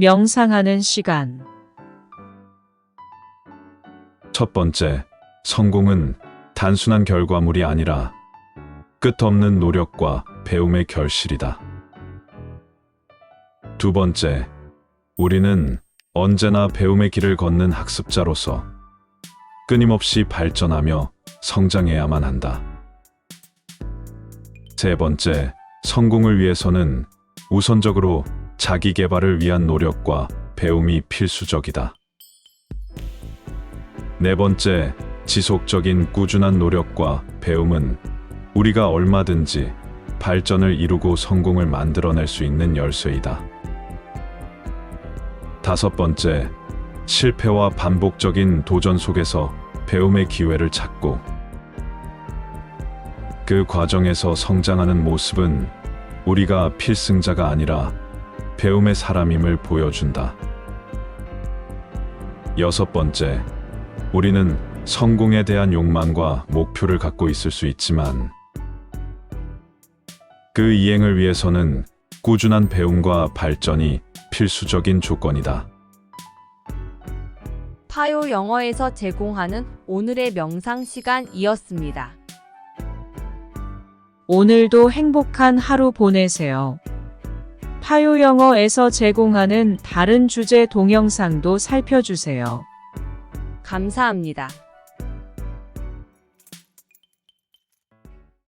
명상하는 시간. 첫 번째, 성공은 단순한 결과물이 아니라 끝없는 노력과 배움의 결실이다. 두 번째, 우리는 언제나 배움의 길을 걷는 학습자로서 끊임없이 발전하며 성장해야만 한다. 세 번째, 성공을 위해서는 우선적으로 자기 개발을 위한 노력과 배움이 필수적이다. 네 번째, 지속적인 꾸준한 노력과 배움은 우리가 얼마든지 발전을 이루고 성공을 만들어낼 수 있는 열쇠이다. 다섯 번째, 실패와 반복적인 도전 속에서 배움의 기회를 찾고 그 과정에서 성장하는 모습은 우리가 필승자가 아니라 배움의 사람임을 보여준다. 여섯 번째, 우리는 성공에 대한 욕망과 목표를 갖고 있을 수 있지만 그 이행을 위해서는 꾸준한 배움과 발전이 필수적인 조건이다. 파요 영어에서 제공하는 오늘의 명상 시간이었습니다. 오늘도 행복한 하루 보내세요. 파요 영어에서 제공하는 다른 주제 동영상도 살펴주세요. 감사합니다.